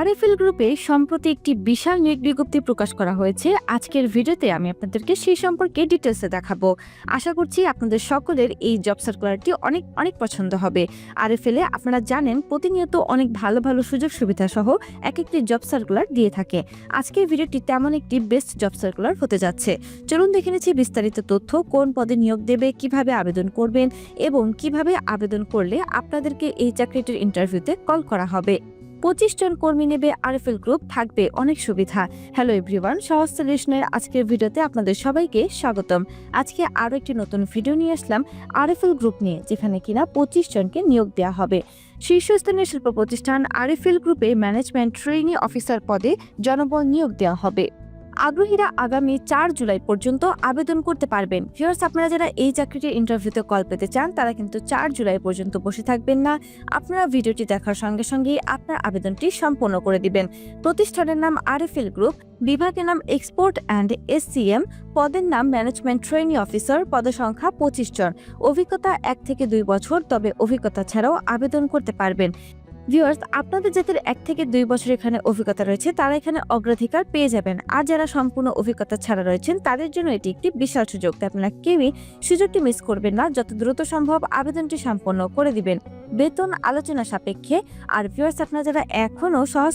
RFL গ্রুপে সম্প্রতি একটি বিশাল নিয়োগ বিজ্ঞপ্তি প্রকাশ করা হয়েছে। আজকের ভিডিওতে আমি আপনাদেরকে সেই সম্পর্কে ডিটেলসে দেখাবো। আশা করছি আপনাদের সকলের এই জব সার্কুলারটি অনেক অনেক পছন্দ হবে। আরএফএল আপনারা জানেন, প্রতিনিয়ত অনেক ভালো ভালো সুযোগ সুবিধা সহ এক একটি জব সার্কুলার দিয়ে থাকে। আজকের ভিডিওটি তেমন একটি বেস্ট জব সার্কুলার হতে যাচ্ছে। চলুন দেখে নিচ্ছি বিস্তারিত তথ্য, কোন পদে নিয়োগ দেবে, কীভাবে আবেদন করবেন এবং কীভাবে আবেদন করলে আপনাদেরকে এই চাকরিটির ইন্টারভিউতে কল করা হবে। পঁচিশ জন কর্মী নেবে আরএফএল গ্রুপ, থাকবে অনেক সুবিধা। হ্যালো এভরিওয়ান সহজ সলিউশনের আজকের ভিডিওতে আপনাদের সবাইকে স্বাগতম। আজকে আরও একটি নতুন ভিডিও নিয়ে আসলাম আরএফএল গ্রুপ নিয়ে, যেখানে কিনা পঁচিশ জনকে নিয়োগ দেওয়া হবে। শীর্ষস্থানীয় শিল্প প্রতিষ্ঠান আরএফএল গ্রুপে ম্যানেজমেন্ট ট্রেনিং অফিসার পদে জনবল নিয়োগ দেওয়া হবে। আগ্রহীরা আগামী চার জুলাই পর্যন্ত আবেদন করতে পারবেন। ভিউয়ার্স আপনারা যারা এই চাকরিটির ইন্টারভিউতে কল পেতে চান, তারা কিন্তু চার জুলাই পর্যন্ত বসে থাকবেন না। আপনারা ভিডিওটি দেখার সঙ্গে সঙ্গেই আপনার আবেদনটি সম্পন্ন করে দিবেন। প্রতিষ্ঠানের নাম আরএফএল গ্রুপ বিভাগের নাম এক্সপোর্ট অ্যান্ড এসসিএম পদের নাম ম্যানেজমেন্ট ট্রেনিং অফিসার পদসংখ্যা পঁচিশ জন। অভিজ্ঞতা এক থেকে দুই বছর, তবে অভিজ্ঞতা ছাড়াও আবেদন করতে পারবেন। ভিউয়ার্স আপনাদের যাদের এক থেকে দুই বছর এখানে অভিজ্ঞতা রয়েছে, তারা এখানে অগ্রাধিকার পেয়ে যাবেন। আর যারা সম্পূর্ণ অভিজ্ঞতা ছাড়া রয়েছেন, তাদের জন্য এটি একটি বিশাল সুযোগ। তাই আপনারা কেউই সুযোগটি মিস করবেন না, যত দ্রুত সম্ভব আবেদনটি সম্পন্ন করে দিবেন। বেতন আলোচনা সাপেক্ষে। আর ভিউয়ার্স আপনারা যারা এখনও সহজ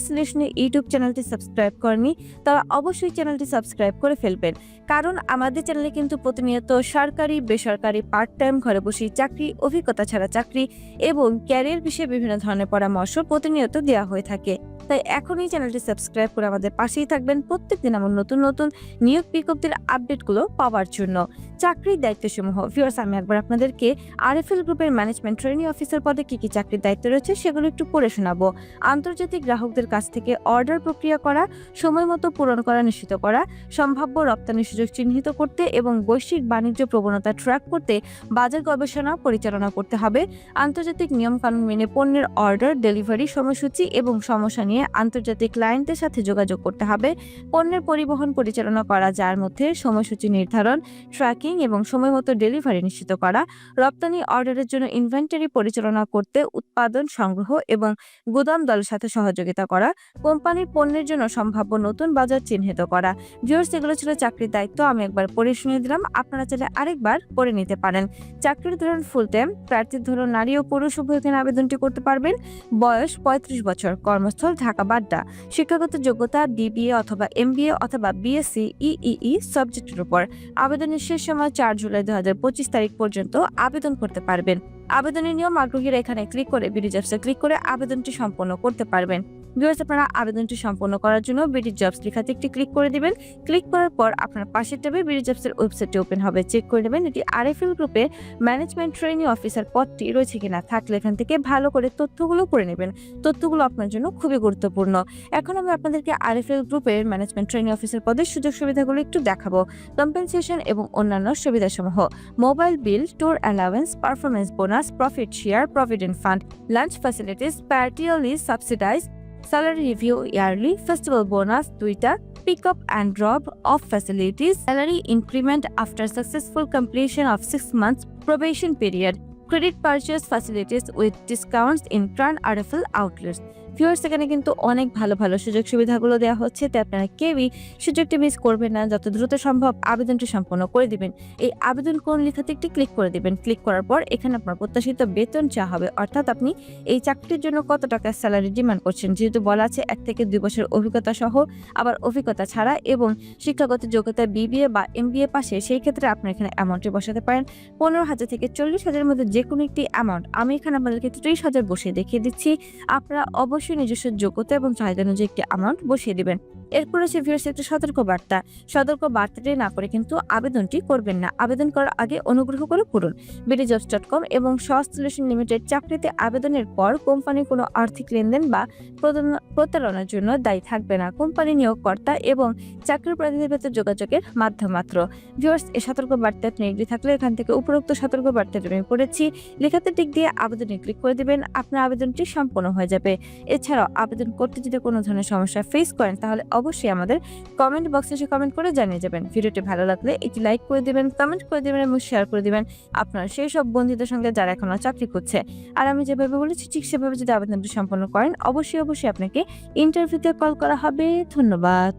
ইউটিউব চ্যানেলটি সাবস্ক্রাইব করেনি তারা অবশ্যই চ্যানেলটি সাবস্ক্রাইব করে ফেলবেন। কারণ আমাদের চ্যানেলে কিন্তু প্রতিনিয়ত সরকারি, বেসরকারি পার্ট টাইম ঘরে বসে চাকরি, অভিজ্ঞতা ছাড়া চাকরি এবং ক্যারিয়ার বিষয়ে বিভিন্ন ধরনের পরামর্শ প্রতিনিয়ত দেওয়া হয়ে থাকে। তাই এখনই চ্যানেলটি সাবস্ক্রাইব করে আমাদের পাশেই থাকবেন প্রত্যেক দিন আমার নতুন নতুন নিয়োগ বিজ্ঞপ্তির আপডেটগুলো পাওয়ার জন্য। চাকরির দায়িত্বসমূহ ভিউয়ার্স আমি একবার আপনাদেরকে আরএফএল গ্রুপের ম্যানেজমেন্ট ট্রেনিং অফিসার পদে কি কি চাকরির দায়িত্ব রয়েছে সেগুলো একটু পড়ে শোনাবো। আন্তর্জাতিক গ্রাহকদের কাছ থেকে অর্ডার প্রক্রিয়া করা, সময় মতো পূরণ করা নিশ্চিত করা, সম্ভাব্য রপ্তানি সুযোগ চিহ্নিত করতে এবং বৈশ্বিক বাণিজ্য প্রবণতা ট্র্যাক করতে বাজার গবেষণা পরিচালনা করতে হবে, আন্তর্জাতিক নিয়মকানুন মেনে পণ্যের অর্ডার ডেলিভারি সময়সূচি এবং সমস্যা নিয়ে আন্তর্জাতিক ক্লায়েন্টের সাথে যোগাযোগ করতে হবে। পণ্যের পরিবহন পরিচালনা করা, যার মধ্যে সময়সূচি নির্ধারণ, ট্র্যাকিং এবং সময়মতো ডেলিভারি নিশ্চিত করা, রপ্তানি অর্ডারের জন্য ইনভেন্টারি পরিচালনা করতে, উৎপাদন, সংগ্রহ এবং গুদাম দলের সাথে সহযোগিতা করা, কোম্পানির পণ্যের জন্য সম্ভাব্য নতুন বাজার চিহ্নিত করা। ভিউয়ার্স, এগুলো ছিল চাকরির দায়িত্ব। আমি একবার পড়ে শুনিয়ে দিলাম। আপনারা চাইলে আরেকবার পড়ে নিতে পারেন। চাকরির ধরন ফুল টাইম। প্রার্থীর ধরন নারী ও পুরুষ উভয় আবেদনটি করতে পারবেন। বয়স পঁয়ত্রিশ বছর। কর্মস্থল, ঢাকা, বাড্ডা। শিক্ষাগত যোগ্যতা, বিবিএ অথবা এমবিএ অথবা বিএসসি, ইইই সাবজেক্টের উপর। আবেদনের শেষ সময় চার জুলাই দু হাজার পঁচিশ তারিখ পর্যন্ত আবেদন করতে পারবেন। আবেদনের নিয়ম আগ্রহীরা এখানে ক্লিক করে বিডিজেপসে ক্লিক করে আবেদনটি সম্পন্ন করতে পারবেন। ভিউয়ার্স আপনারা আবেদনটি সম্পন্ন করার জন্য বিডি জবস লেখাতে একটি ক্লিক করে দিবেন। ক্লিক করার পর আপনার পাশের ট্যাবে বিডি জবসের ওয়েবসাইটটি ওপেন হবে। চেক করে নেবেন এটি আরএফএল গ্রুপে ম্যানেজমেন্ট ট্রেনিং অফিসার পদটি রয়েছে কিনা। থাকলে এখান থেকে ভালো করে তথ্যগুলো পড়ে নেবেন। তথ্যগুলো আপনার জন্য খুবই গুরুত্বপূর্ণ। এখন আমি আপনাদেরকে আরএফএল গ্রুপের ম্যানেজমেন্ট ট্রেনিং অফিসার পদের সুযোগ সুবিধাগুলো একটু দেখাবো। কম্পেনসেশন এবং অন্যান্য সুবিধাসমূহ। Mobile bill tour allowance performance bonus profit share provident fund lunch facilities partially subsidise salary review yearly, festival bonus, Twitter, pick up and drop off facilities, salary increment after successful completion of six months probation period, credit purchase facilities with discounts in current RFL outlets. Viewers এখানে কিন্তু অনেক ভালো ভালো সুযোগ সুবিধাগুলো দেওয়া হচ্ছে। তাই আপনারা কেউই সুযোগটি মিস করবেন না। যত দ্রুত সম্ভব আবেদনটি সম্পন্ন করে দিবেন। এই আবেদন কোন লেখাতে একটি ক্লিক করে দিবেন। ক্লিক করার পর এখানে আপনার প্রত্যাশিত বেতন চা হবে, অর্থাৎ আপনি এই চাকরির জন্য কত টাকা স্যালারি ডিমান্ড করছেন, যেহেতু বলা আছে এক থেকে দুই বছর অভিজ্ঞতা সহ আবার অভিজ্ঞতা ছাড়া এবং শিক্ষাগত যোগ্যতা বিবিএ বা এম এমবিএ পাশে সেই ক্ষেত্রে আপনি এখানে অ্যামাউন্টটি বসাতে পারেন। পনেরো হাজার থেকে চল্লিশ হাজারের মধ্যে যে কোনো একটি অ্যামাউন্ট আমি এখানে আপনাদেরকে ত্রিশ হাজার বসিয়ে দেখিয়ে দিচ্ছি। আপনারা অবশ্যই নিজস্ব যোগ্যতা এবং চাহিদা অনুযায়ী একটি অ্যামাউন্ট বসিয়ে দিবেন। এরপর আছে ভিউয়ার্স একটি সতর্ক বার্তা সতর্ক বার্তাটি না করে কিন্তু আবেদনটি করবেন না। আবেদন করার আগে অনুগ্রহ করে পড়ুন। বিডি জবস ডট কম এবং সলিউশন লিমিটেড চাকরিতে আবেদনের পর কোম্পানি কোনো আর্থিক লেনদেন বা প্রতারণা- প্রতারণার জন্য দায়ী থাকবে না। কোম্পানি নিয়োগকর্তা এবং চাকরির প্রার্থীদের ভেতর যোগাযোগের মাধ্যম মাত্র। ভিউয়ার্স এই সতর্ক বার্তা আপনি থাকলে এখান থেকে উপরোক্ত সতর্ক বার্তাটি আমি পড়েছি। লেখাতে টিক দিয়ে আবেদনে ক্লিক করে দেবেন। আপনার আবেদনটি সম্পন্ন হয়ে যাবে। এছাড়াও আবেদন করতে যদি কোনো ধরনের সমস্যা ফেস করেন, তাহলে অবশ্যই আমাদের কমেন্ট বক্সে এসে কমেন্ট করে জানিয়ে যাবেন। ভিডিওটি ভালো লাগলে একটি লাইক করে দেবেন কমেন্ট করে দেবেন এবং শেয়ার করে দেবেন আপনার সেই সব বন্ধুদের সঙ্গে যারা এখনও চাকরি করছে আর আমি যেভাবে বলেছি, ঠিক সেভাবে যদি আবেদনটি সম্পন্ন করেন, অবশ্যই অবশ্যই আপনাকে ইন্টারভিউতে কল করা হবে। ধন্যবাদ।